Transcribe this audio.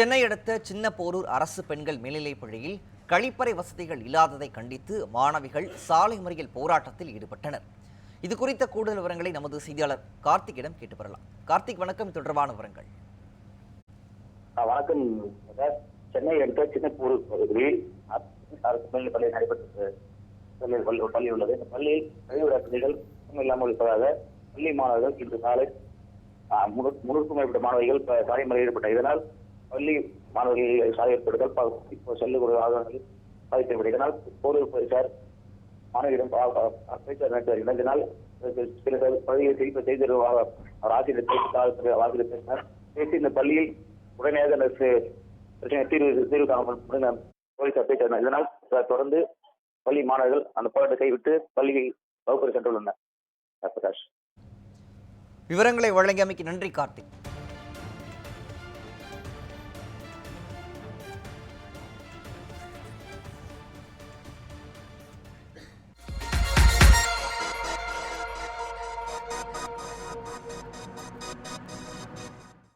சென்னை அடுத்த சின்ன போரூர் அரசு பெண்கள் மேல்நிலைப் பள்ளியில் கழிப்பறை வசதிகள் இல்லாததை கண்டித்து மாணவிகள் சாலை மறியல் போராட்டத்தில் ஈடுபட்டனர். இது குறித்த கூடுதல் விவரங்களை நமது செய்தியாளர் கார்த்திக்கிடம் கேட்டு பெறலாம். கார்த்திக் வணக்கம். தொடர்பான விவரங்கள். வணக்கம். சென்னை அடுத்த சின்னப்பூர் பகுதியில் அரசு மேல்நிலைப் பள்ளியில் நடைபெற்றது பள்ளி பள்ளி உள்ளது. இந்த பள்ளியில் கழிவுற வசதிகள் இல்லாமல் இருப்பதாக பள்ளி மாணவர்கள் இன்று காலை முன்னூறுக்கும் மேற்பட்ட மாணவிகள் சாலை மறியல் ஈடுபட்ட இதனால் பள்ளி மாணவர்கள் சாலை இப்போ செல்லக்கூடிய ஆதாரங்கள் பாதிக்கப்படும் இதனால் போலீஸ் போலீசார் மாணவியிடம் பேச்சார் பா- சில பள்ளியை திருப்பி செய்து அவர் ஆசிரியர் பேசி காவல்துறை ஆசிரியர் பேசினார். பேசி இந்த பள்ளியில் உடனடியாக அந்த பிரச்சனை தீர்வு தீர்வு காணப்படும் போலீசார் பேசினார் இதனால் தொடர்ந்து பள்ளி மாணவர்கள் அந்த போராட்டத்தை கைவிட்டு பள்ளியை வகுப்பு சென்றுள்ளனர். பிரகாஷ். விவரங்களை வழங்கியமைக்கு நன்றி கார்த்திக்.